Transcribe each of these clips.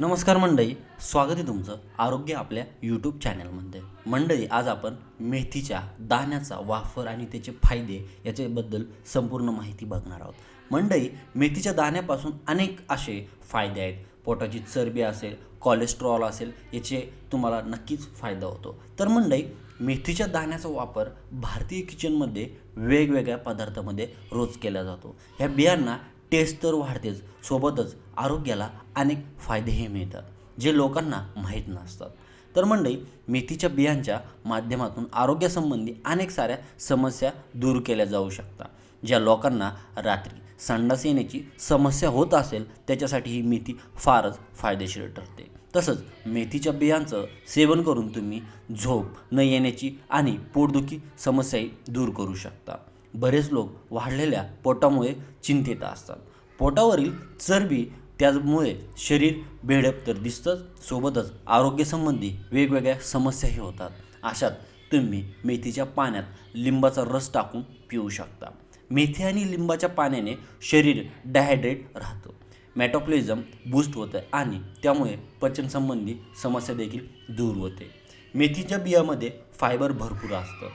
नमस्कार मंडळी स्वागत आहे तुमचं आरोग्य आपल्या यूट्यूब चॅनलमध्ये मंडळी आज आपण मेथीच्या दाण्याचा वापर आणि त्याचे फायदे याच्याबद्दल संपूर्ण माहिती बघणार आहोत. मंडळी मेथीच्या दाण्यापासून अनेक असे फायदे आहेत. पोटाची चरबी असेल कोलेस्ट्रॉल असेल याचे तुम्हाला नक्कीच फायदा होतो. तर मंडळी मेथीच्या दाण्याचा वापर भारतीय किचनमध्ये वेगवेगळ्या पदार्थामध्ये रोज केला जातो. ह्या बियांना टेस्ट तर वाढतेच. सोबतच आरोग्याला अनेक फायदेही मिळतात जे लोकांना माहीत नसतात. तर मंडळी मेथीच्या बियांच्या माध्यमातून आरोग्यासंबंधी अनेक साऱ्या समस्या दूर केल्या जाऊ शकतात ज्या लोकांना रात्री संडास येण्याची समस्या होत असेल त्याच्यासाठी ही मेथी फारच फायदेशीर ठरते. तसंच मेथीच्या बियांचं सेवन करून तुम्ही झोप न येण्याची आणि पोटदुखी समस्याही दूर करू शकता. बरेच लोक वाढलेल्या पोटामुळे चिंतेत असतात. पोटावरील चरबी त्यामुळे शरीर बेडप तर दिसतंच सोबतच आरोग्यसंबंधी वेगवेगळ्या समस्याही होतात. अशात तुम्ही मेथीच्या पाण्यात लिंबाचा रस टाकून पिऊ शकता. मेथी आणि लिंबाच्या पाण्याने शरीर डायहायड्रेट राहतं. मेटाप्लिझम बूस्ट होतं आणि त्यामुळे पचनसंबंधी समस्या देखील दूर होते. मेथीच्या बियामध्ये फायबर भरपूर असतं.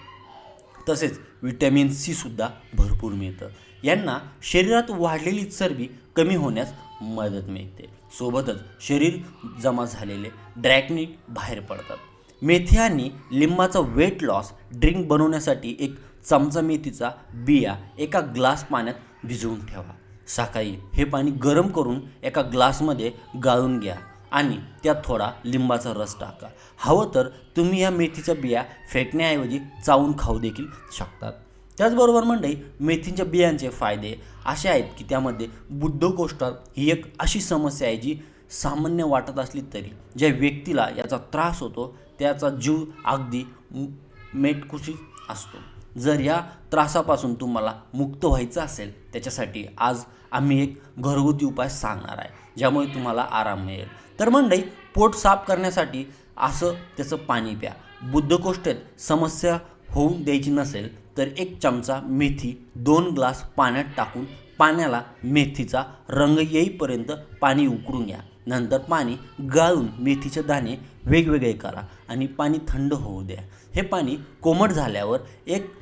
तसेच विटॅमिन सी सुद्धा भरपूर मिळतं. यांना शरीरात वाढलेली चरबी कमी होण्यास मदत मिळते. सोबतच शरीर जमा झालेले ड्रॅकनिक बाहेर पडतात. मेथी आणि लिंबाचा वेट लॉस ड्रिंक बनवण्यासाठी एक चमचा मेथीचा बिया एका ग्लास पाण्यात भिजवून ठेवा. सकाळी हे पाणी गरम करून एका ग्लासमध्ये गाळून घ्या. आणि त्यात थोडा लिंबाचा रस टाका. हवं तर तुम्ही या मेथीच्या बिया फेकण्याऐवजी चावून खाऊ देखील शकतात. त्याचबरोबर मंडळी मेथीच्या बियांचे फायदे असे आहेत की त्यामध्ये बुद्धकोष्ठात ही एक अशी समस्या आहे जी सामान्य वाटत असली तरी ज्या व्यक्तीला याचा त्रास होतो त्याचा जीव अगदी मेटकुशी मेटकुशीत असतो. जर या त्रासापासून तुम्हाला मुक्त व्हायचं असेल त्याच्यासाठी आज आम्ही एक घरगुती उपाय सांगणार आहे ज्यामुळे तुम्हाला आराम मिळेल. तर मंडळी पोट साफ करण्यासाठी असं त्याचं पाणी प्या. बुद्धकोष्ठेत समस्या होऊन द्यायची नसेल तर एक चमचा मेथी दोन ग्लास पाण्यात टाकून पाण्याला मेथीचा रंग येईपर्यंत पाणी उकळून घ्या. नंतर पाणी गाळून मेथीचे दाणे वेगवेगळे करा आणि पाणी थंड होऊ द्या. हे पाणी कोमट झाल्यावर एक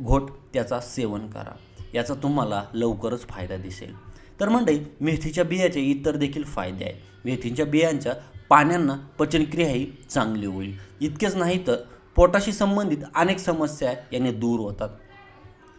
घोट त्याचा सेवन करा. याचा तुम्हाला लवकरच फायदा दिसेल. तर मंडळी मेथीच्या बियाचे इतर देखील फायदे आहेत. मेथीच्या बियांच्या पाण्यांना पचनक्रियाही चांगली होईल. इतकेच नाही तर पोटाशी संबंधित अनेक समस्या याने दूर होतात.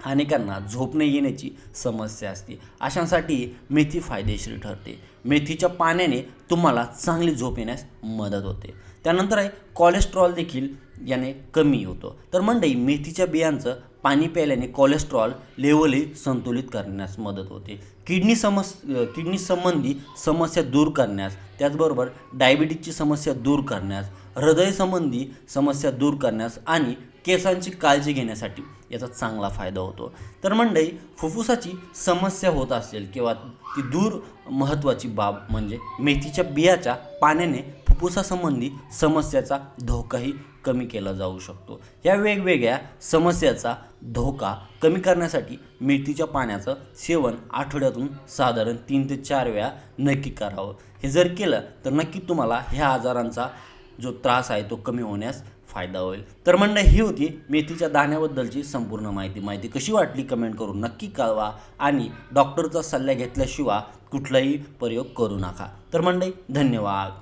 अनेकांना झोप न येण्याची समस्या असते. अशांसाठी मेथी फायदेशीर ठरते. मेथीच्या पाण्याने तुम्हाला चांगली झोप येण्यास मदत होते. त्यानंतर आहे कोलेस्ट्रॉल देखील याने कमी होतो. तर मंडई मेथीच्या बियांचं पाणी प्यायल्याने कोलेस्ट्रॉल लेवलही संतुलित करण्यास मदत होते. किडनी समस किडनी संबंधी समस्या दूर करण्यास त्याचबरोबर डायबिटीजची समस्या दूर करण्यास हृदयसंबंधी समस्या दूर करण्यास आणि केसांची काळजी घेण्यासाठी याचा चांगला फायदा होतो. तर मंडई फुफ्फुसाची समस्या होत असेल किंवा ती दूर महत्त्वाची बाब म्हणजे मेथीच्या बियाच्या पाण्याने फुफ्फुसासंबंधी समस्याचा धोकाही कमी केला जाऊ शकतो. या वेगवेगळ्या समस्याचा धोका कमी करण्यासाठी मेथीच्या पाण्याचं सेवन आठवड्यातून साधारण तीन ते चार वेळा नक्की करावं. हे जर केलं तर नक्की तुम्हाला ह्या आजारांचा जो त्रास आहे तो कमी होण्यास फायदा होईल. तर म्हणणं ही होती मेथीच्या दाण्याबद्दलची संपूर्ण माहिती. माहिती कशी वाटली कमेंट करून नक्की कळवा आणि डॉक्टरचा सल्ला घेतल्याशिवाय कुठलाही प्रयोग करू नका. तर मंडळी धन्यवाद.